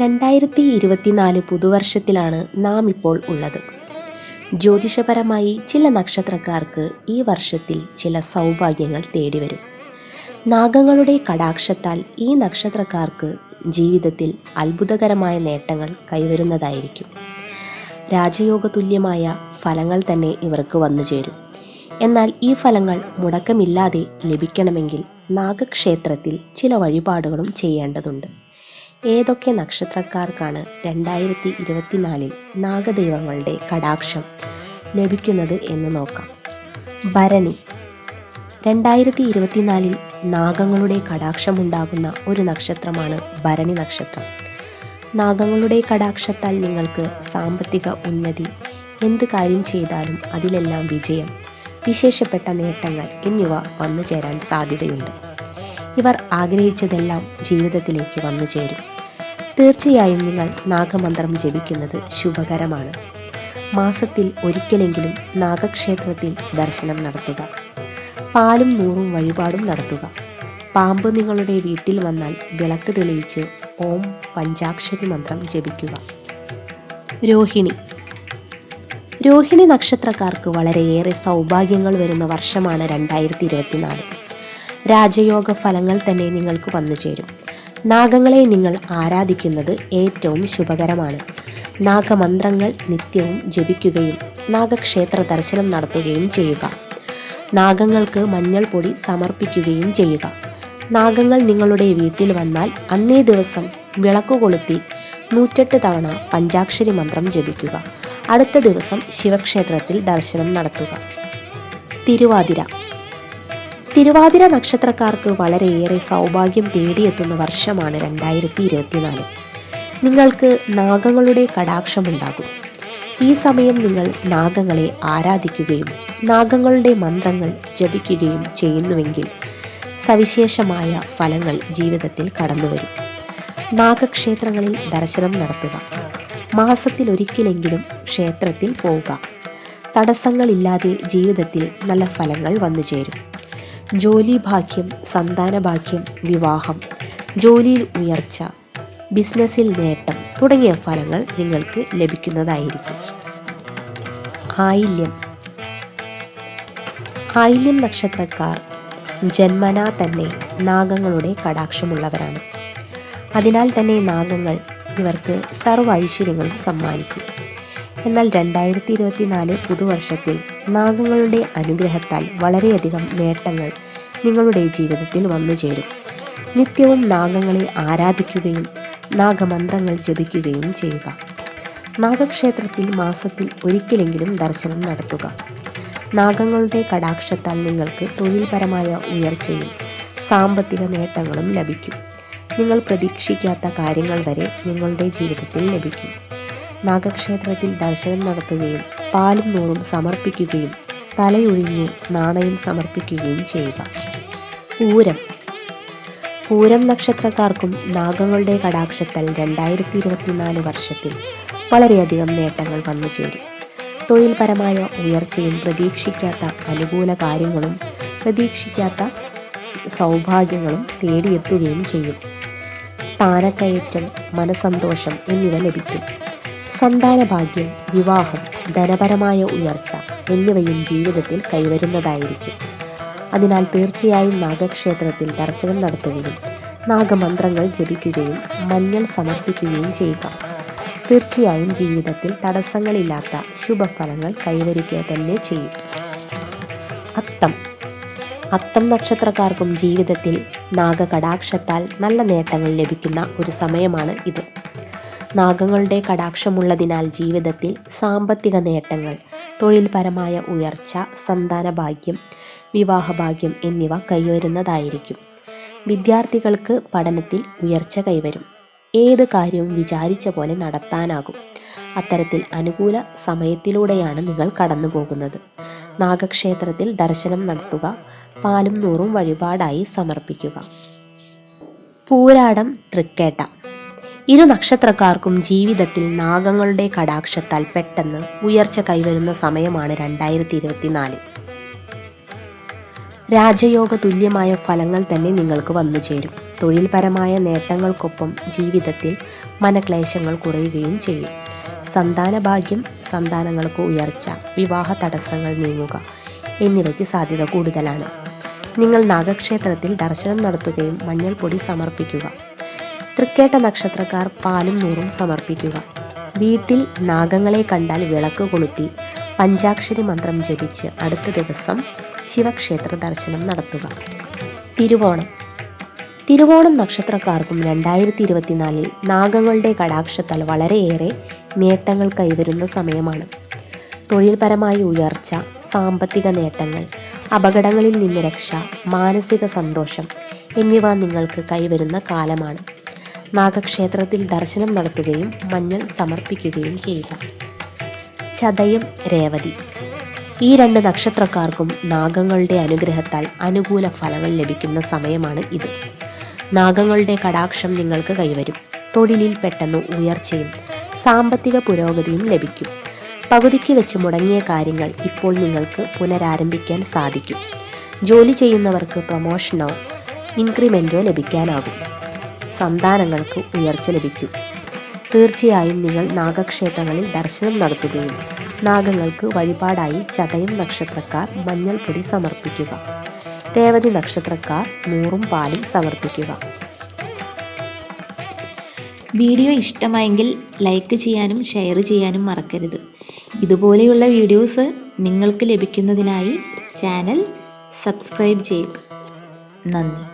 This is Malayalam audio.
രണ്ടായിരത്തി ഇരുപത്തിനാല് പുതുവർഷത്തിലാണ് നാം ഇപ്പോൾ ഉള്ളത്. ജ്യോതിഷപരമായി ചില നക്ഷത്രക്കാർക്ക് ഈ വർഷത്തിൽ ചില സൗഭാഗ്യങ്ങൾ തേടിവരും. നാഗങ്ങളുടെ കടാക്ഷത്താൽ ഈ നക്ഷത്രക്കാർക്ക് ജീവിതത്തിൽ അത്ഭുതകരമായ നേട്ടങ്ങൾ കൈവരുന്നതായിരിക്കും. രാജയോഗ തുല്യമായ ഫലങ്ങൾ തന്നെ ഇവർക്ക് വന്നു ചേരും. എന്നാൽ ഈ ഫലങ്ങൾ മുടക്കമില്ലാതെ ലഭിക്കണമെങ്കിൽ നാഗക്ഷേത്രത്തിൽ ചില വഴിപാടുകളും ചെയ്യേണ്ടതുണ്ട്. ഏതൊക്കെ നക്ഷത്രക്കാർക്കാണ് രണ്ടായിരത്തി ഇരുപത്തിനാലിൽ നാഗദൈവങ്ങളുടെ കടാക്ഷം ലഭിക്കുന്നത് എന്ന് നോക്കാം. ഭരണി. രണ്ടായിരത്തി ഇരുപത്തിനാലിൽ നാഗങ്ങളുടെ കടാക്ഷമുണ്ടാകുന്ന ഒരു നക്ഷത്രമാണ് ഭരണി നക്ഷത്രം. നാഗങ്ങളുടെ കടാക്ഷത്താൽ നിങ്ങൾക്ക് സാമ്പത്തിക ഉന്നതി എന്ത് കാര്യം ചെയ്താലും അതിലെല്ലാം വിജയം വിശേഷപ്പെട്ട നേട്ടങ്ങൾ എന്നിവ വന്നു ചേരാൻ സാധ്യതയുണ്ട്. ഇവർ ആഗ്രഹിച്ചതെല്ലാം ജീവിതത്തിലേക്ക് വന്നു ചേരും തീർച്ചയായും നിങ്ങൾ നാഗമന്ത്രം ജപിക്കുന്നത് ശുഭകരമാണ്. മാസത്തിൽ ഒരിക്കലെങ്കിലും നാഗക്ഷേത്രത്തിൽ ദർശനം നടത്തുക. പാലും നൂറും വഴിപാടും നടത്തുക. പാമ്പ് നിങ്ങളുടെ വീട്ടിൽ വന്നാൽ വിളക്ക് തെളിയിച്ച് ഓം പഞ്ചാക്ഷരി മന്ത്രം ജപിക്കുക. രോഹിണി. രോഹിണി നക്ഷത്രക്കാർക്ക് വളരെയേറെ സൗഭാഗ്യങ്ങൾ വരുന്ന വർഷമാണ് രണ്ടായിരത്തി ഇരുപത്തിനാല്. രാജയോഗ ഫലങ്ങൾ തന്നെ നിങ്ങൾക്ക് വന്നു ചേരും നാഗങ്ങളെ നിങ്ങൾ ആരാധിക്കുന്നത് ഏറ്റവും ശുഭകരമാണ്. നാഗമന്ത്രങ്ങൾ നിത്യവും ജപിക്കുകയും നാഗക്ഷേത്ര ദർശനം നടത്തുകയും ചെയ്യുക. നാഗങ്ങൾക്ക് മഞ്ഞൾ പൊടി സമർപ്പിക്കുകയും ചെയ്യുക. നാഗങ്ങൾ നിങ്ങളുടെ വീട്ടിൽ വന്നാൽ അന്നേ ദിവസം വിളക്ക് കൊളുത്തി നൂറ്റെട്ട് തവണ പഞ്ചാക്ഷരി മന്ത്രം ജപിക്കുക. അടുത്ത ദിവസം ശിവക്ഷേത്രത്തിൽ ദർശനം നടത്തുക. തിരുവാതിര തിരുവാതിര നക്ഷത്രക്കാർക്ക് വളരെയേറെ സൗഭാഗ്യം തേടിയെത്തുന്ന വർഷമാണ് രണ്ടായിരത്തി ഇരുപത്തിനാല് നിങ്ങൾക്ക് നാഗങ്ങളുടെ കടാക്ഷമുണ്ടാകും. ഈ സമയം നിങ്ങൾ നാഗങ്ങളെ ആരാധിക്കുകയും നാഗങ്ങളുടെ മന്ത്രങ്ങൾ ജപിക്കുകയും ചെയ്യുന്നുവെങ്കിൽ സവിശേഷമായ ഫലങ്ങൾ ജീവിതത്തിൽ കടന്നുവരും. നാഗക്ഷേത്രങ്ങളിൽ ദർശനം നടത്തുക. മാസത്തിൽ ഒരിക്കലെങ്കിലും ക്ഷേത്രത്തിൽ പോവുക. തടസ്സങ്ങളില്ലാതെ ജീവിതത്തിൽ നല്ല ഫലങ്ങൾ വന്നു ചേരും ജോലി ഭാഗ്യം സന്താന ഭാഗ്യം വിവാഹം ജോലിയിൽ ഉയർച്ച ബിസിനസ്സിൽ നേട്ടം തുടങ്ങിയ ഫലങ്ങൾ നിങ്ങൾക്ക് ലഭിക്കുന്നതായിരിക്കും. ആയില്യം. ആയില്യം നക്ഷത്രക്കാർ ജന്മനാ തന്നെ നാഗങ്ങളുടെ കടാക്ഷമുള്ളവരാണ്. അതിനാൽ തന്നെ നാഗങ്ങൾ ഇവർക്ക് സർവ ഐശ്വര്യങ്ങളും സമ്മാനിക്കും. എന്നാൽ രണ്ടായിരത്തി ഇരുപത്തിനാല് പുതുവർഷത്തിൽ നാഗങ്ങളുടെ അനുഗ്രഹത്താൽ വളരെയധികം നേട്ടങ്ങൾ നിങ്ങളുടെ ജീവിതത്തിൽ വന്നു ചേരും. നിത്യവും നാഗങ്ങളെ ആരാധിക്കുകയും നാഗമന്ത്രങ്ങൾ ജപിക്കുകയും ചെയ്യുക. നാഗക്ഷേത്രത്തിൽ മാസത്തിൽ ഒരിക്കലെങ്കിലും ദർശനം നടത്തുക. നാഗങ്ങളുടെ കടാക്ഷത്താൽ നിങ്ങൾക്ക് തൊഴിൽപരമായ ഉയർച്ചയും സാമ്പത്തിക നേട്ടങ്ങളും ലഭിക്കും. നിങ്ങൾ പ്രതീക്ഷിക്കാത്ത കാര്യങ്ങൾ വരെ നിങ്ങളുടെ ജീവിതത്തിൽ ലഭിക്കും. നാഗക്ഷേത്രത്തിൽ ദർശനം നടത്തുകയും പാലും നൂറും സമർപ്പിക്കുകയും തലയൊഴിഞ്ഞ് നാണയം സമർപ്പിക്കുകയും ചെയ്യുക. പൂരം. പൂരം നക്ഷത്രക്കാർക്കും നാഗങ്ങളുടെ കടാക്ഷത്താൽ രണ്ടായിരത്തി ഇരുപത്തിനാല് വർഷത്തിൽ വളരെയധികം നേട്ടങ്ങൾ വന്നു ചേരും. തൊഴിൽപരമായ ഉയർച്ചയും പ്രതീക്ഷിക്കാത്ത അനുകൂല കാര്യങ്ങളും പ്രതീക്ഷിക്കാത്ത സൗഭാഗ്യങ്ങളും തേടിയെത്തുകയും ചെയ്യും. സ്ഥാനക്കയറ്റം മനസന്തോഷം എന്നിവ ലഭിക്കും. സന്താന ഭാഗ്യം വിവാഹം ധനപരമായ ഉയർച്ച എന്നിവയും ജീവിതത്തിൽ കൈവരുന്നതായിരിക്കും. അതിനാൽ തീർച്ചയായും നാഗക്ഷേത്രത്തിൽ ദർശനം നടത്തുകയും നാഗമന്ത്രങ്ങൾ ജപിക്കുകയും മഞ്ഞൾ സമർപ്പിക്കുകയും ചെയ്യുക. തീർച്ചയായും ജീവിതത്തിൽ തടസ്സങ്ങളില്ലാത്ത ശുഭഫലങ്ങൾ കൈവരിക്കുക തന്നെ ചെയ്യും. അത്തം. അത്തം നക്ഷത്രക്കാർക്കും ജീവിതത്തിൽ നാഗകടാക്ഷത്താൽ നല്ല നേട്ടങ്ങൾ ലഭിക്കുന്ന ഒരു സമയമാണ് ഇത്. നാഗങ്ങളുടെ കടാക്ഷമുള്ളതിനാൽ ജീവിതത്തിൽ സാമ്പത്തിക നേട്ടങ്ങൾ തൊഴിൽപരമായ ഉയർച്ച സന്താന ഭാഗ്യം വിവാഹഭാഗ്യം എന്നിവ കൈവരുന്നതായിരിക്കും. വിദ്യാർത്ഥികൾക്ക് പഠനത്തിൽ ഉയർച്ച കൈവരും. ഏത് കാര്യവും വിചാരിച്ച പോലെ നടത്താനാകും. അത്തരത്തിൽ അനുകൂല സമയത്തിലൂടെയാണ് നിങ്ങൾ കടന്നു പോകുന്നത് നാഗക്ഷേത്രത്തിൽ ദർശനം നടത്തുക പാലും നൂറും വഴിപാടായി സമർപ്പിക്കുക. പൂരാടം തൃക്കേട്ട. ഇരു നക്ഷത്രക്കാർക്കും ജീവിതത്തിൽ നാഗങ്ങളുടെ കടാക്ഷത്താൽ പെട്ടെന്ന് ഉയർച്ച കൈവരുന്ന സമയമാണ് രണ്ടായിരത്തി ഇരുപത്തിനാല് രാജയോഗ തുല്യമായ ഫലങ്ങൾ തന്നെ നിങ്ങൾക്ക് വന്നു ചേരും. തൊഴിൽപരമായ നേട്ടങ്ങൾക്കൊപ്പം ജീവിതത്തിൽ മനക്ലേശങ്ങൾ കുറയുകയും ചെയ്യും. സന്താന ഭാഗ്യം സന്താനങ്ങൾക്ക് ഉയർച്ച വിവാഹ തടസ്സങ്ങൾ നീങ്ങുക എന്നിവയ്ക്ക് സാധ്യത കൂടുതലാണ്. നിങ്ങൾ നാഗക്ഷേത്രത്തിൽ ദർശനം നടത്തുകയും മഞ്ഞൾപ്പൊടി സമർപ്പിക്കുക. തൃക്കേട്ട നക്ഷത്രക്കാർ പാലും നൂറും സമർപ്പിക്കുക. വീട്ടിൽ നാഗങ്ങളെ കണ്ടാൽ വിളക്ക് കൊളുത്തി പഞ്ചാക്ഷരി മന്ത്രം ജപിച്ച് അടുത്ത ദിവസം ശിവക്ഷേത്ര ദർശനം നടത്തുക. തിരുവോണം. തിരുവോണം നക്ഷത്രക്കാർക്കും രണ്ടായിരത്തി ഇരുപത്തിനാലിൽ നാഗങ്ങളുടെ കടാക്ഷത്താൽ വളരെയേറെ നേട്ടങ്ങൾ കൈവരുന്ന സമയമാണ്. തൊഴിൽപരമായ ഉയർച്ച സാമ്പത്തിക നേട്ടങ്ങൾ അപകടങ്ങളിൽ നിന്ന് രക്ഷ മാനസിക സന്തോഷം എന്നിവ നിങ്ങൾക്ക് കൈവരുന്ന കാലമാണ്. നാഗക്ഷേത്രത്തിൽ ദർശനം നടത്തുകയും മഞ്ഞൾ സമർപ്പിക്കുകയും ചെയ്യുക ചതയം രേവതി. ഈ രണ്ട് നക്ഷത്രക്കാർക്കും നാഗങ്ങളുടെ അനുഗ്രഹത്താൽ അനുകൂല ഫലങ്ങൾ ലഭിക്കുന്ന സമയമാണ് ഇത്. നാഗങ്ങളുടെ കടാക്ഷം നിങ്ങൾക്ക് കൈവരും. തൊഴിലിൽ പെട്ടെന്ന് ഉയർച്ചയും സാമ്പത്തിക പുരോഗതിയും ലഭിക്കും. പകുതിക്ക് വെച്ച് മുടങ്ങിയ കാര്യങ്ങൾ ഇപ്പോൾ നിങ്ങൾക്ക് പുനരാരംഭിക്കാൻ സാധിക്കും. ജോലി ചെയ്യുന്നവർക്ക് പ്രൊമോഷനോ ഇൻക്രിമെന്റോ ലഭിക്കാനാകും. സന്താനങ്ങൾക്ക് ഉയർച്ച ലഭിക്കും. തീർച്ചയായും നിങ്ങൾ നാഗക്ഷേത്രങ്ങളിൽ ദർശനം നടത്തുകയും നാഗങ്ങൾക്ക് വഴിപാടായി ചതയം നക്ഷത്രക്കാർ മഞ്ഞൾപ്പൊടി സമർപ്പിക്കുക. രേവതി നക്ഷത്രക്കാർ നൂറും പാലും സമർപ്പിക്കുക. വീഡിയോ ഇഷ്ടമായെങ്കിൽ ലൈക്ക് ചെയ്യാനും ഷെയർ ചെയ്യാനും മറക്കരുത്. ഇതുപോലെയുള്ള വീഡിയോസ് നിങ്ങൾക്ക് ലഭിക്കുന്നതിനായി ചാനൽ സബ്സ്ക്രൈബ് ചെയ്യുക. നന്ദി.